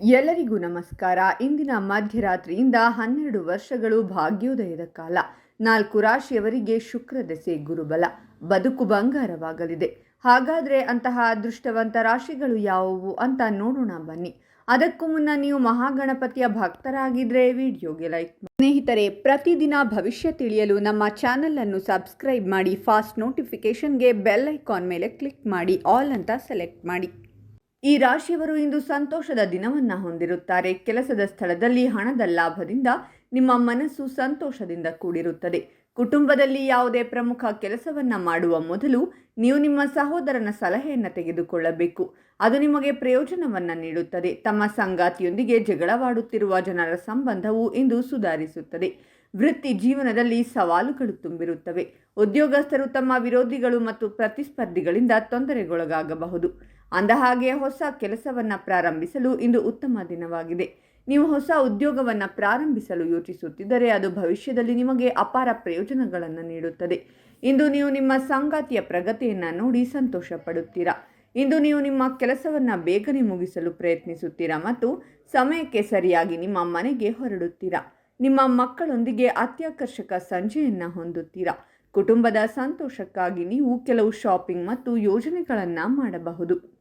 ಎಲ್ಲರಿಗೂ ನಮಸ್ಕಾರ. ಇಂದಿನ ಮಧ್ಯರಾತ್ರಿಯಿಂದ ಹನ್ನೆರಡು ವರ್ಷಗಳು ಭಾಗ್ಯೋದಯದ ಕಾಲ. ನಾಲ್ಕು ರಾಶಿಯವರಿಗೆ ಶುಕ್ರ ದೆಸೆ ಗುರುಬಲ. ಬದುಕು ಬಂಗಾರವಾಗಲಿದೆ. ಹಾಗಾದ್ರೆ ಅಂತಹ ಅದೃಷ್ಟವಂತ ರಾಶಿಗಳು ಯಾವುವು ಅಂತ ನೋಡೋಣ ಬನ್ನಿ. ಅದಕ್ಕೂ ಮುನ್ನ ನೀವು ಮಹಾಗಣಪತಿಯ ಭಕ್ತರಾಗಿದ್ದರೆ ವಿಡಿಯೋಗೆ ಲೈಕ್. ಸ್ನೇಹಿತರೆ, ಪ್ರತಿದಿನ ಭವಿಷ್ಯ ತಿಳಿಯಲು ನಮ್ಮ ಚಾನಲನ್ನು ಸಬ್ಸ್ಕ್ರೈಬ್ ಮಾಡಿ, ಫಾಸ್ಟ್ ನೋಟಿಫಿಕೇಷನ್ಗೆ ಬೆಲ್ ಐಕಾನ್ ಮೇಲೆ ಕ್ಲಿಕ್ ಮಾಡಿ, ಆಲ್ ಅಂತ ಸೆಲೆಕ್ಟ್ ಮಾಡಿ. ಈ ರಾಶಿಯವರು ಇಂದು ಸಂತೋಷದ ದಿನವನ್ನ ಹೊಂದಿರುತ್ತಾರೆ. ಕೆಲಸದ ಸ್ಥಳದಲ್ಲಿ ಹಣದ ಲಾಭದಿಂದ ನಿಮ್ಮ ಮನಸ್ಸು ಸಂತೋಷದಿಂದ ಕೂಡಿರುತ್ತದೆ. ಕುಟುಂಬದಲ್ಲಿ ಯಾವುದೇ ಪ್ರಮುಖ ಕೆಲಸವನ್ನ ಮಾಡುವ ಮೊದಲು ನೀವು ನಿಮ್ಮ ಸಹೋದರನ ಸಲಹೆಯನ್ನು ತೆಗೆದುಕೊಳ್ಳಬೇಕು. ಅದು ನಿಮಗೆ ಪ್ರಯೋಜನವನ್ನ ನೀಡುತ್ತದೆ. ತಮ್ಮ ಸಂಗಾತಿಯೊಂದಿಗೆ ಜಗಳವಾಡುತ್ತಿರುವ ಜನರ ಸಂಬಂಧವು ಇಂದು ಸುಧಾರಿಸುತ್ತದೆ. ವೃತ್ತಿ ಜೀವನದಲ್ಲಿ ಸವಾಲುಗಳು ತುಂಬಿರುತ್ತವೆ. ಉದ್ಯೋಗಸ್ಥರು ತಮ್ಮ ವಿರೋಧಿಗಳು ಮತ್ತು ಪ್ರತಿಸ್ಪರ್ಧಿಗಳಿಂದ ತೊಂದರೆಗೊಳಗಾಗಬಹುದು. ಅಂದಹಾಗೆ ಹೊಸ ಕೆಲಸವನ್ನ ಪ್ರಾರಂಭಿಸಲು ಇಂದು ಉತ್ತಮ ದಿನವಾಗಿದೆ. ನೀವು ಹೊಸ ಉದ್ಯೋಗವನ್ನ ಪ್ರಾರಂಭಿಸಲು ಯೋಚಿಸುತ್ತಿದ್ದರೆ ಅದು ಭವಿಷ್ಯದಲ್ಲಿ ನಿಮಗೆ ಅಪಾರ ಪ್ರಯೋಜನಗಳನ್ನು ನೀಡುತ್ತದೆ. ಇಂದು ನೀವು ನಿಮ್ಮ ಸಂಗಾತಿಯ ಪ್ರಗತಿಯನ್ನು ನೋಡಿ ಸಂತೋಷ ಪಡುತ್ತೀರಾ? ಇಂದು ನೀವು ನಿಮ್ಮ ಕೆಲಸವನ್ನ ಬೇಗನೆ ಮುಗಿಸಲು ಪ್ರಯತ್ನಿಸುತ್ತೀರಾ ಮತ್ತು ಸಮಯಕ್ಕೆ ಸರಿಯಾಗಿ ನಿಮ್ಮ ಮನೆಗೆ ಹೊರಡುತ್ತೀರಾ? ನಿಮ್ಮ ಮಕ್ಕಳೊಂದಿಗೆ ಅತ್ಯಾಕರ್ಷಕ ಸಂಜೆಯನ್ನು ಹೊಂದುತ್ತೀರಾ? ಕುಟುಂಬದ ಸಂತೋಷಕ್ಕಾಗಿ ನೀವು ಕೆಲವು ಶಾಪಿಂಗ್ ಮತ್ತು ಯೋಜನೆಗಳನ್ನು ಮಾಡಬಹುದು.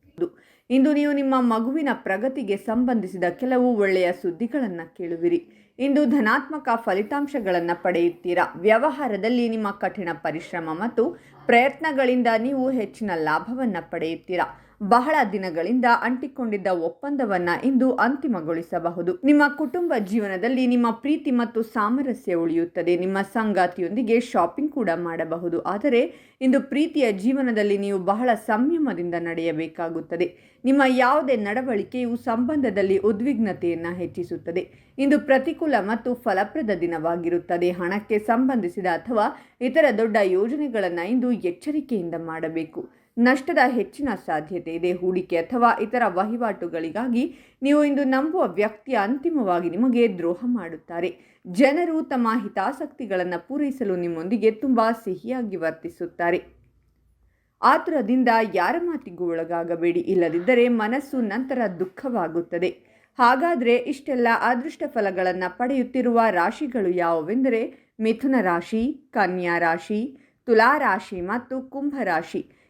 ಇಂದು ನೀವು ನಿಮ್ಮ ಮಗುವಿನ ಪ್ರಗತಿಗೆ ಸಂಬಂಧಿಸಿದ ಕೆಲವು ಒಳ್ಳೆಯ ಸುದ್ದಿಗಳನ್ನು ಕೇಳುವಿರಿ. ಇಂದು ಧನಾತ್ಮಕ ಫಲಿತಾಂಶಗಳನ್ನು ಪಡೆಯುತ್ತೀರಾ? ವ್ಯವಹಾರದಲ್ಲಿ ನಿಮ್ಮ ಕಠಿಣ ಪರಿಶ್ರಮ ಮತ್ತು ಪ್ರಯತ್ನಗಳಿಂದ ನೀವು ಹೆಚ್ಚಿನ ಲಾಭವನ್ನು ಪಡೆಯುತ್ತೀರಾ? ಬಹಳ ದಿನಗಳಿಂದ ಅಂಟಿಕೊಂಡಿದ್ದ ಒಪ್ಪಂದವನ್ನ ಇಂದು ಅಂತಿಮಗೊಳಿಸಬಹುದು. ನಿಮ್ಮ ಕುಟುಂಬ ಜೀವನದಲ್ಲಿ ನಿಮ್ಮ ಪ್ರೀತಿ ಮತ್ತು ಸಾಮರಸ್ಯ ಉಳಿಯುತ್ತದೆ. ನಿಮ್ಮ ಸಂಗಾತಿಯೊಂದಿಗೆ ಶಾಪಿಂಗ್ ಕೂಡ ಮಾಡಬಹುದು. ಆದರೆ ಇಂದು ಪ್ರೀತಿಯ ಜೀವನದಲ್ಲಿ ನೀವು ಬಹಳ ಸಂಯಮದಿಂದ ನಡೆಯಬೇಕಾಗುತ್ತದೆ. ನಿಮ್ಮ ಯಾವುದೇ ನಡವಳಿಕೆಯು ಸಂಬಂಧದಲ್ಲಿ ಉದ್ವಿಗ್ನತೆಯನ್ನು ಹೆಚ್ಚಿಸುತ್ತದೆ. ಇಂದು ಪ್ರತಿಕೂಲ ಮತ್ತು ಫಲಪ್ರದ ದಿನವಾಗಿರುತ್ತದೆ. ಹಣಕ್ಕೆ ಸಂಬಂಧಿಸಿದ ಅಥವಾ ಇತರ ದೊಡ್ಡ ಯೋಜನೆಗಳನ್ನು ಇಂದು ಎಚ್ಚರಿಕೆಯಿಂದ ಮಾಡಬೇಕು. ನಷ್ಟದ ಹೆಚ್ಚಿನ ಸಾಧ್ಯತೆ ಇದೆ. ಹೂಡಿಕೆ ಅಥವಾ ಇತರ ವಹಿವಾಟುಗಳಿಗಾಗಿ ನೀವು ಇಂದು ನಂಬುವ ವ್ಯಕ್ತಿಯ ಅಂತಿಮವಾಗಿ ನಿಮಗೆ ದ್ರೋಹ ಮಾಡುತ್ತಾರೆ. ಜನರು ತಮ್ಮ ಹಿತಾಸಕ್ತಿಗಳನ್ನು ಪೂರೈಸಲು ನಿಮ್ಮೊಂದಿಗೆ ತುಂಬ ಸಿಹಿಯಾಗಿ ವರ್ತಿಸುತ್ತಾರೆ. ಆತುರದಿಂದ ಯಾರ ಮಾತಿಗೂ ಒಳಗಾಗಬೇಡಿ. ಇಲ್ಲದಿದ್ದರೆ ಮನಸ್ಸು ನಂತರ ದುಃಖವಾಗುತ್ತದೆ. ಹಾಗಾದರೆ ಇಷ್ಟೆಲ್ಲ ಅದೃಷ್ಟ ಫಲಗಳನ್ನು ಪಡೆಯುತ್ತಿರುವ ರಾಶಿಗಳು ಯಾವುವೆಂದರೆ ಮಿಥುನ ರಾಶಿ, ಕನ್ಯಾ ರಾಶಿ ತುಲಾ ರಾಶಿ ಮತ್ತು ಕುಂಭ ರಾಶಿ.